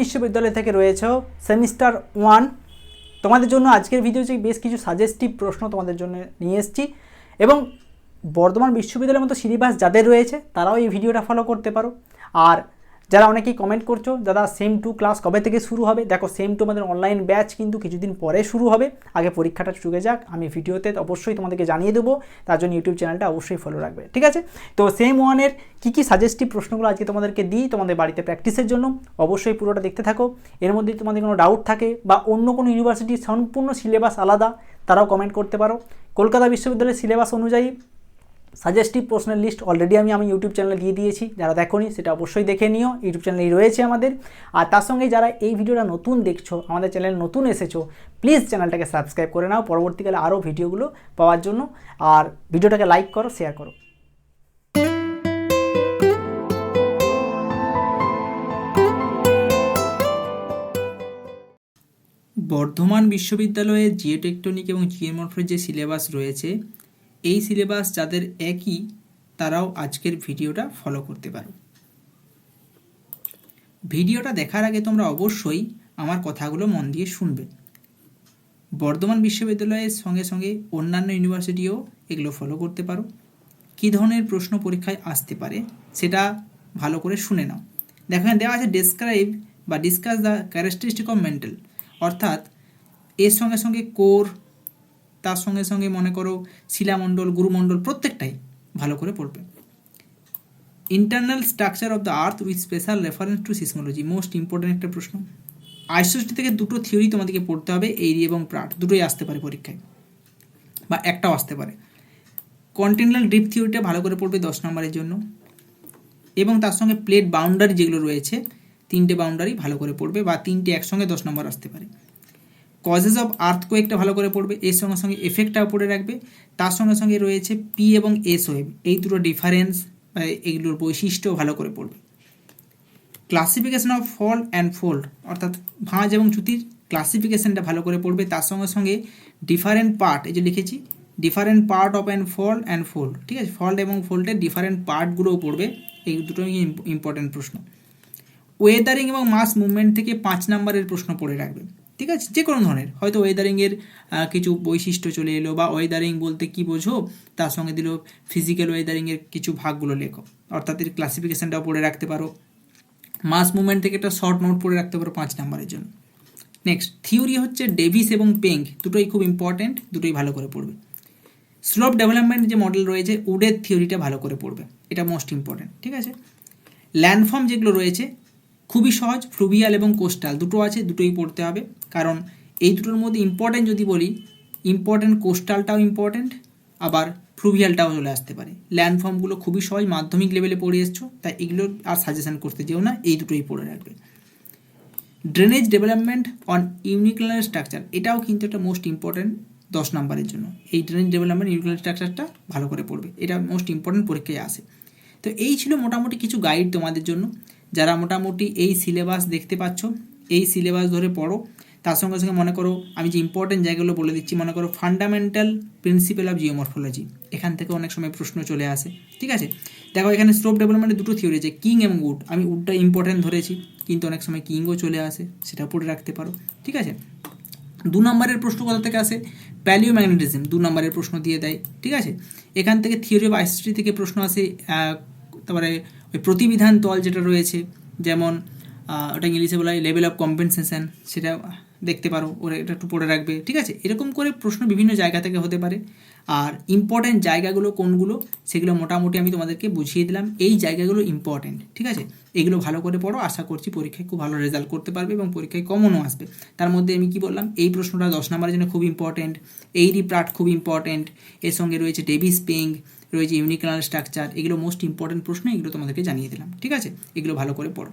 বিশ্ববিদ্যালয় থেকে রয়েছে সেমিস্টার ওয়ান। তোমাদের জন্য আজকের ভিডিও ভিডিওতে বেশ কিছু সাজেস্টিভ প্রশ্ন তোমাদের জন্য নিয়ে এসেছি এবং বর্ধমান বিশ্ববিদ্যালয়ের মতো সিলেবাস যাদের রয়েছে, তারাও এই ভিডিওটা ফলো করতে পারো। আর যারা অনেকেই কমেন্ট করছ, দাদা সেম টু ক্লাস কবে থেকে শুরু হবে? দেখো সেম টু আমাদের অনলাইন ব্যাচ কিন্তু কিছুদিন পরে শুরু হবে। আগে পরীক্ষাটা চুকে যাক, আমি ভিডিওতে অবশ্যই তোমাদেরকে জানিয়ে দেবো। তার জন্য ইউটিউব চ্যানেলটা অবশ্যই ফলো রাখবে, ঠিক আছে? তো সেম ওয়ানের কী কী সাজেস্টিভ প্রশ্নগুলো আজকে তোমাদেরকে দিই তোমাদের বাড়িতে প্র্যাকটিসের জন্য, অবশ্যই পুরোটা দেখতে থাকো। এর মধ্যে তোমাদের কোনো ডাউট থাকে বা অন্য কোনো ইউনিভার্সিটির সম্পূর্ণ সিলেবাস আলাদা, তারাও কমেন্ট করতে পারো। কলকাতা বিশ্ববিদ্যালয়ের সিলেবাস অনুযায়ী সাজেস্টিভ প্রশ্নের লিস্ট অলরেডি আমি আমি ইউটিউব চ্যানেলে দিয়ে দিয়েছি। যারা দেখোনি, সেটা অবশ্যই দেখে নিও। ইউটিউব চ্যানেলেই রয়েছে আমাদের। আর তার সঙ্গে যারা এই ভিডিওটা নতুন দেখছ, আমাদের চ্যানেল নতুন এসেছ প্লিজ চ্যানেলটাকে সাবস্ক্রাইব করে নাও। পরবর্তীকালে আরও ভিডিওগুলো পাওয়ার জন্য। আর ভিডিওটাকে লাইক করো শেয়ার করো। বর্ধমান বিশ্ববিদ্যালয়ে জিওটেকটনিক এবং জিওমরফের যে সিলেবাস রয়েছে এই সিলেবাস যাদের একই, তারাও আজকের ভিডিওটা ফলো করতে পারো। ভিডিওটা দেখার আগে তোমরা অবশ্যই আমার কথাগুলো মন দিয়ে শুনবে। বর্ধমান বিশ্ববিদ্যালয়ের সঙ্গে সঙ্গে অন্যান্য ইউনিভার্সিটিও এগুলো ফলো করতে পারো। কী ধরনের প্রশ্ন পরীক্ষায় আসতে পারে, সেটা ভালো করে শুনে নাও। দেখো দেওয়া আছে ডেসক্রাইব বা discuss the characteristic of mental অর্থাৎ এর সঙ্গে সঙ্গে কোর তার সঙ্গে সঙ্গে মনে করো শিলামণ্ডল, গুরুমণ্ডল প্রত্যেকটাই ভালো করে পড়বে। Internal structure of the earth with special reference to seismology most important একটা প্রশ্ন। আইসোসটি থেকে দুটো থিওরি তোমাদেরকে পড়তে হবে এরি এবং প্রাট, দুটোই আসতে পারে পরীক্ষায়, বা একটাও আসতে পারে। কন্টিনেন্টাল ডিপ থিওরিটা ভালো করে পড়বে দশ নম্বরের জন্য, এবং তার সঙ্গে প্লেট বাউন্ডারি যেগুলো রয়েছে, তিনটে বাউন্ডারি ভালো করে পড়বে, বা তিনটে একসঙ্গে দশ নম্বর আসতে পারে। কজেস অফ আর্থকোয়েকটা ভালো করে পড়বে, এর সঙ্গে সঙ্গে এফেক্টটাও পড়ে রাখবে, তার সঙ্গে সঙ্গে রয়েছে পি এবং এস ওয়েভ এই দুটো ডিফারেন্স বা এগুলোর বৈশিষ্ট্য ভালো করে পড়বে। Classification of fault and fold অর্থাৎ ভাঁজ এবং চ্যুতির ক্লাসিফিকেশনটা ভালো করে পড়বে, তার সঙ্গে সঙ্গে ডিফারেন্ট পার্ট এই যে লিখেছি different part of and fault and fold ঠিক আছে? ফল্ট এবং ফোল্ডের ডিফারেন্ট পার্টগুলোও পড়বে, এই দুটোই ইম্পর্টেন্ট প্রশ্ন। ওয়েদারিং এবং মাস মুভমেন্ট থেকে পাঁচ নাম্বারের প্রশ্ন পড়ে রাখবে। ঠিক আছে? যে কোনো ধরনের। হয়তো ওয়েদারিংয়ের কিছু বৈশিষ্ট্য চলে এলো বা ওয়েদারিং বলতে কি বোঝো, তার সঙ্গে দিল ফিজিক্যাল ওয়েদারিংয়ের কিছু ভাগগুলো লেখো। অর্থাৎ এর ক্লাসিফিকেশানটাও পড়ে রাখতে পারো। মাস মুভমেন্ট থেকে একটা শর্ট নোট পড়ে রাখতে পারো পাঁচ নাম্বারের জন্য। নেক্সট থিওরি হচ্ছে ডেভিস এবং পেঙ্ক দুটোই খুব ইম্পর্ট্যান্ট দুটোই ভালো করে পড়বে। স্লোপ ডেভেলপমেন্ট যে মডেল রয়েছে উডের থিওরিটা ভালো করে পড়বে। এটা মোস্ট ইম্পর্ট্যান্ট ঠিক আছে? ল্যান্ডফর্ম যেগুলো রয়েছে খুবই সহজ ফ্লুভিয়াল এবং কোস্টাল দুটো আছে, দুটোই পড়তে হবে। কারণ এই দুটোর মধ্যে ইম্পর্ট্যান্ট যদি বলি ইম্পর্ট্যান্ট কোস্টালটাও ইম্পর্ট্যান্ট আবার ফ্লুভিয়ালটাও চলে আসতে পারে। ল্যান্ডফর্মগুলো খুবই সহজ, মাধ্যমিক লেভেলে পড়ে এসছো, তাই এগুলো আর সাজেশন করতে যেও না, এই দুটোই পড়ে রাখবে। Drainage development on uniclinal structure এটাও কিন্তু একটা মোস্ট ইম্পর্ট্যান্ট দশ নাম্বারের জন্য। এই ড্রেনেজ ডেভেলপমেন্ট ইউনিকুলার স্ট্রাকচারটা ভালো করে পড়বে, এটা মোস্ট ইম্পর্ট্যান্ট পরীক্ষায় আসে। তো এই ছিল মোটামুটি কিছু গাইড তোমাদের জন্য। যারা মোটামুটি এই সিলেবাস দেখতে পাচ্ছ, এই সিলেবাস ধরে পড়ো। তার সঙ্গে সঙ্গে মনে করো, আমি যে ইম্পর্টেন্ট জায়গাগুলো বলে দিচ্ছি, মনে করো ফান্ডামেন্টাল প্রিন্সিপাল অফ জিওমরফোলজি এখান থেকে অনেক সময় প্রশ্ন চলে আসে, ঠিক আছে? দেখো, এখানে স্লোপ ডেভেলপমেন্টের দুটো থিওরি আছে কিং এবং উড আমি উডটা ইম্পর্টেন্ট ধরেছি, কিন্তু অনেক সময় কিংও চলে আসে সেটা পড়ে রাখতে পারো, ঠিক আছে? দু নম্বরের প্রশ্ন কোথা থেকে আসে? প্যালিও ম্যাগনেটিজম দু নম্বরের প্রশ্ন দিয়ে দেয়, ঠিক আছে? এখান থেকে থিওরি অফ আইসিটি থেকে প্রশ্ন আসে তারপরে ওই প্রতিবিধান তল যেটা রয়েছে, যেমন ওটা ইংলিশে বলা হয় লেভেল অফ কম্পেনসেশন সেটা দেখতে পারো, ওরা এটা একটু পড়ে রাখবে, ঠিক আছে? এরকম করে প্রশ্ন বিভিন্ন জায়গা থেকে হতে পারে, আর ইম্পর্ট্যান্ট জায়গাগুলো কোনগুলো, সেগুলো মোটামুটি আমি তোমাদেরকে বুঝিয়ে দিলাম, এই জায়গাগুলো ইম্পর্ট্যান্ট ঠিক আছে? এগুলো ভালো করে পড়ো, আশা করছি পরীক্ষায় খুব ভালো রেজাল্ট করতে পারবে এবং পরীক্ষায় কমনও আসবে। তার মধ্যে আমি কি বললাম, এই প্রশ্নটা দশ নম্বরের জন্য খুব ইম্পর্ট্যান্ট এই রিপ্রাট খুব ইম্পর্ট্যান্ট এর সঙ্গে রয়েছে ডেভিস পেং রয়েছে ইউনিকাল স্ট্রাকচার এগুলো মোস্ট ইম্পর্ট্যান্ট প্রশ্ন, এগুলো তোমাদেরকে জানিয়ে দিলাম, ঠিক আছে? এগুলো ভালো করে পড়ো।